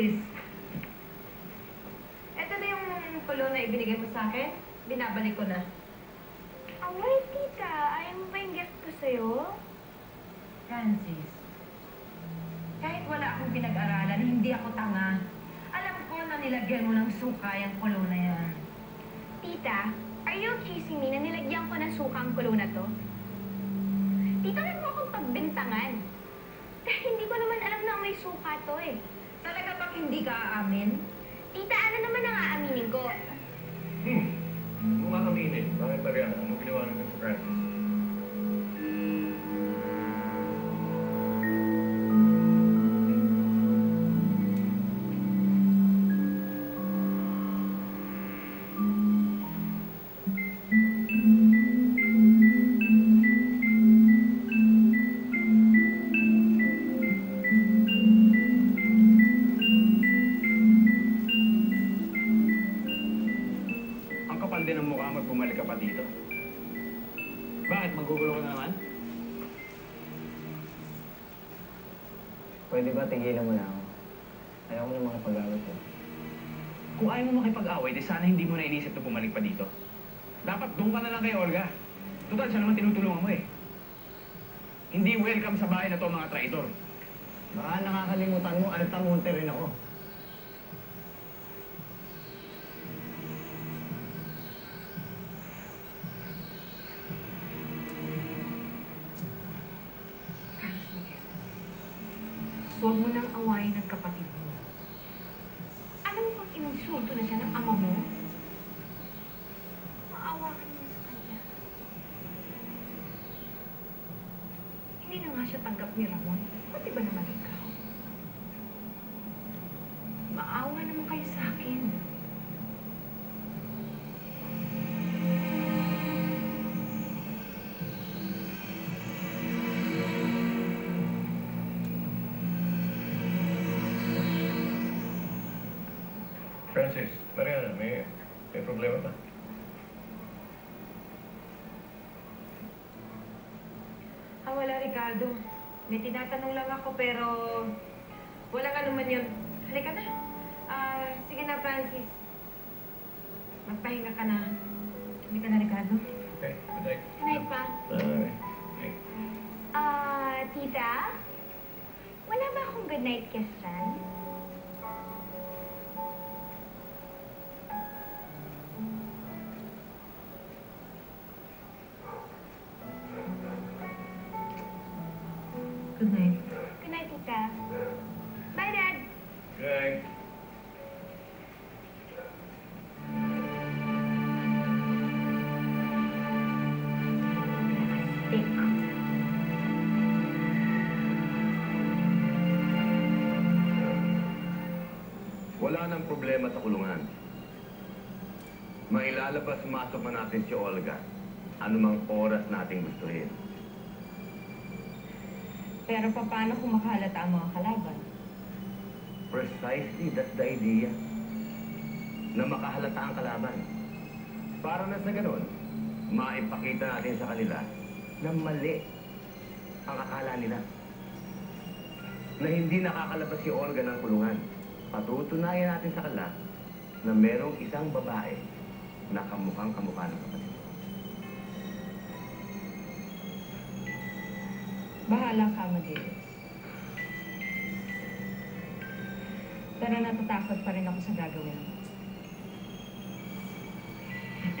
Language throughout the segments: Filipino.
Francis. Ito na yung kulo na ibinigay mo sa akin. Binabalik ko na. Away, tita. Ayaw mo ba yung gift ko sa'yo? Francis, kahit wala akong pinag-aralan, hindi ako tanga. Alam ko na nilagyan mo ng suka yung kulo na yan. Tita, are you accusing me na nilagyan ko ng suka ang kulo na to? Tita, huwag mo akong pagbintangan. Hindi ko naman alam na may suka to eh. Hindi ka aamin? Tita, ano naman ang aaminin ko? Hmm. Mukha kami init. Bakit ba yan? Ano ginawa natin sa Francis? Magugulo ka na naman? Pwede ba tigilan mo na ako? Ayaw ko ng mga pag-awit eh. Kung ayaw mo makipag-away, di sana hindi mo na inisip na bumalik pa dito. Dapat doon ka na lang kay Olga. Total, siya naman tinutulungan mo eh. Hindi welcome sa bahay na to mga traitor. Baka nakakalimutan mo, altamonte rin ako. Nga siya tanggap ni Ramon. Pati ba naman ikaw? Maawa naman kayo sa akin. Francis, Mariana, may, may problema ba? Ah, wala, Ricardo. May tinatanong lang ako, pero wala ka naman yun. Halika na. Ah, sige na, Francis. Magpahinga ka na. Halika na, Ricardo. Okay, good night. Good night pa. Bye. Ah, tita? Wala ba akong good night kiss dyan? Wala nang problema sa kulungan. Mailalabas-masok na natin si Olga anumang oras nating gustuhin. Pero paano kung makahalata ang mga kalaban? Precisely, that's the idea. Na makahalata ang kalaban. Para na sa ganun, maipakita natin sa kanila na mali ang akala nila. Na hindi nakakalabas si Olga ng kulungan. Patutunayan natin sa kanila na merong isang babae na kamukhang kamukha ng kapatid. Bahala ka, Miguel. Pero natatakot pa rin ako sa gagawin mo.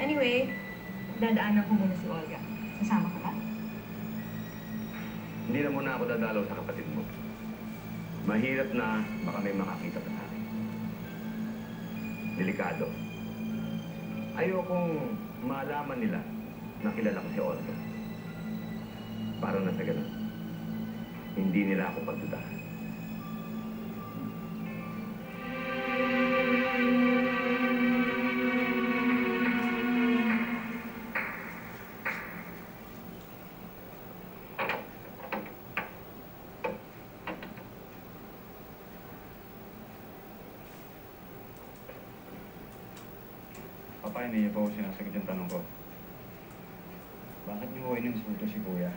Anyway, dadaanan ko muna si Olga. Sasama ka ba? Hindi na muna ako dadalaw sa kapatid mo. Mahirap na baka may makakita pa. Delikado. Ayokong malaman nila na kilala ko si Olga. Para na sa ganun. Hindi nila ako pagdudahan. Papa, hindi niyo pa ako sinasagot yung tanong ko. Bakit niyo ko ininsulto si Kuya?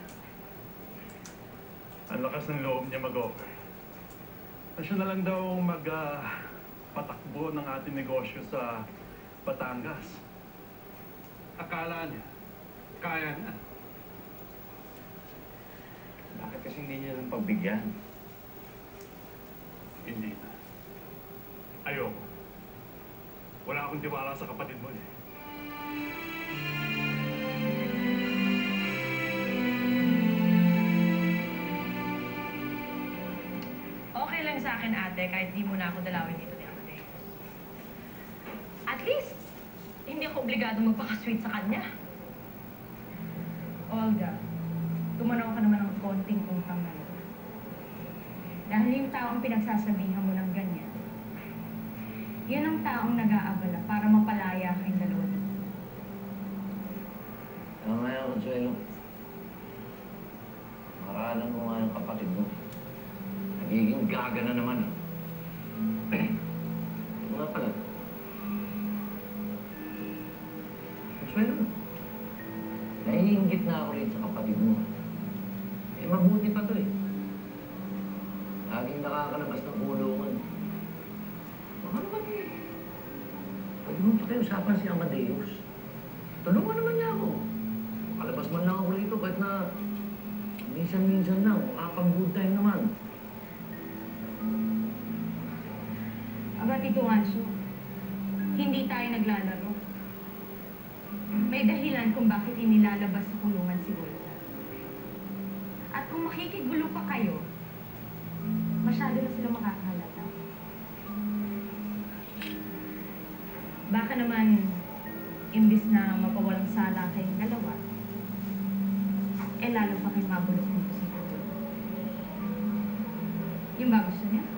Ang lakas ng loob niya mag-offer. Siya na lang daw mag ah, patakbo ng ating negosyo sa Batangas. Akala niya, kaya niya. Bakit kasi hindi niya lang pagbigyan? Hindi na. Ayoko. Akong tiwala sa kapatid mo eh. Okay lang sa akin, ate, kahit di mo na ako dalawin dito ni ate. At least, hindi ako obligado magpaka-sweet sa kanya. Olga, tumanaw ka naman ng konting utang na. Dahil yung taong pinagsasabihan mo ng ganyan, yun ang taong nag-aabala para mapalaya kayong dalawa. Ano nga yan, Consuelo? Makahalan mo nga yung kapatid mo. Nagiging gaga na naman eh. Pwede mo pa kayo usapan si Amadeus. Tulungan naman niya ako. Kalabas man lang ako rito kahit na minsan-minsan lang. Makapag good time naman. Aba, Tito Anso, hindi tayo naglalaro. May dahilan kung bakit inilalabas sa kulungan si Volta. At kung makikigulo pa kayo, masyado na sila makakahalata. Baka naman, imbis na mapawalang sala kayong dalawa, eh lalo pa kayong mabulok dito sa. Yung ba gusto niya?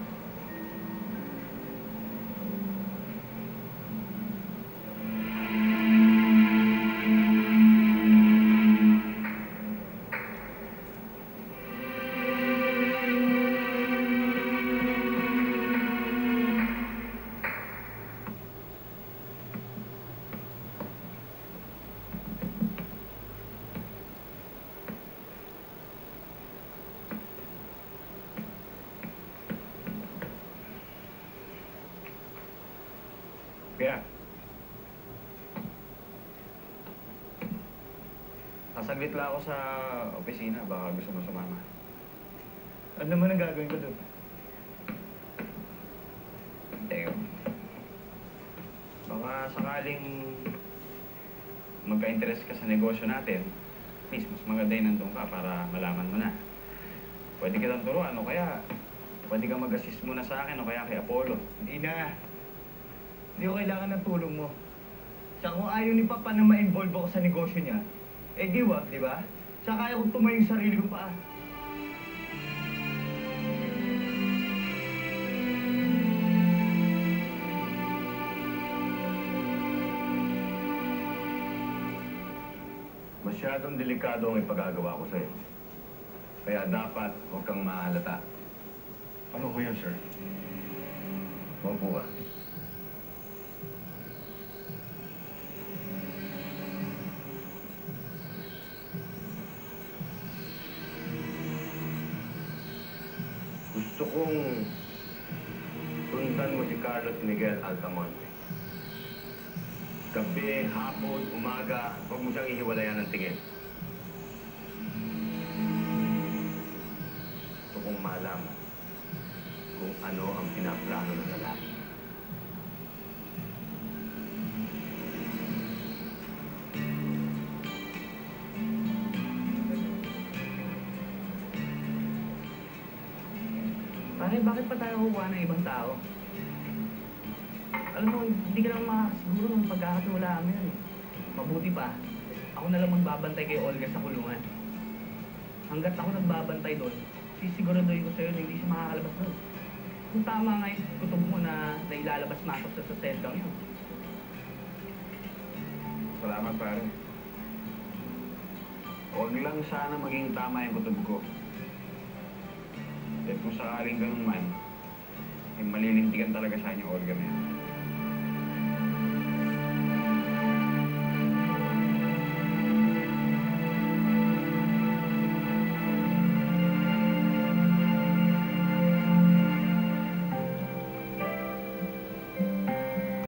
Kaya, sasaglit lang ako sa opisina. Baka gusto mo sumama. Ano naman ang gagawin ko doon? Teo. Baka sakaling magka-interest ka sa negosyo natin, please, mas maganda yung nandun ka para malaman mo na. Pwede kitang turuan o kaya pwede kang mag-assist muna sa akin o kaya kay Apollo. Hindi na. Hindi ko kailangan ng tulong mo. Tsaka kung ayaw ni Papa na ma-involve ako sa negosyo niya, eh di wag, di ba? Tsaka kaya kong tumayo yung sarili ko pa. Masyadong delikado ang ipagagawa ko sa'yo. Kaya dapat huwag kang mahalata. Ano ko yun, sir? Maupo ka. Kong sundan mo si Carlos Miguel Altamonte. Gabi, hapon, umaga, huwag mo siyang ihiwalayan ng tingin. Gusto kong malaman kung ano ang pinaplano ng lalaki. Pare, bakit pa tayo kukuha ng ibang tao? Alam mo, hindi ka naman makasiguro ng pagkakatiwalaan mo yun. eh. Mabuti pa, ako na lang magbabantay kay Olga sa kulungan. Hanggat ako nagbabantay doon, sisiguraduhin ko sa'yo na hindi siya makakalabas doon. Kung tama nga yung kutob mo na nailalabas-masok sa sa seldang yun. Salamat, pare. Huwag lang sana maging tama yung kutob ko. Eh kung sakaling ganun man, eh, malilintikan talaga sa inyo, Olga na yan.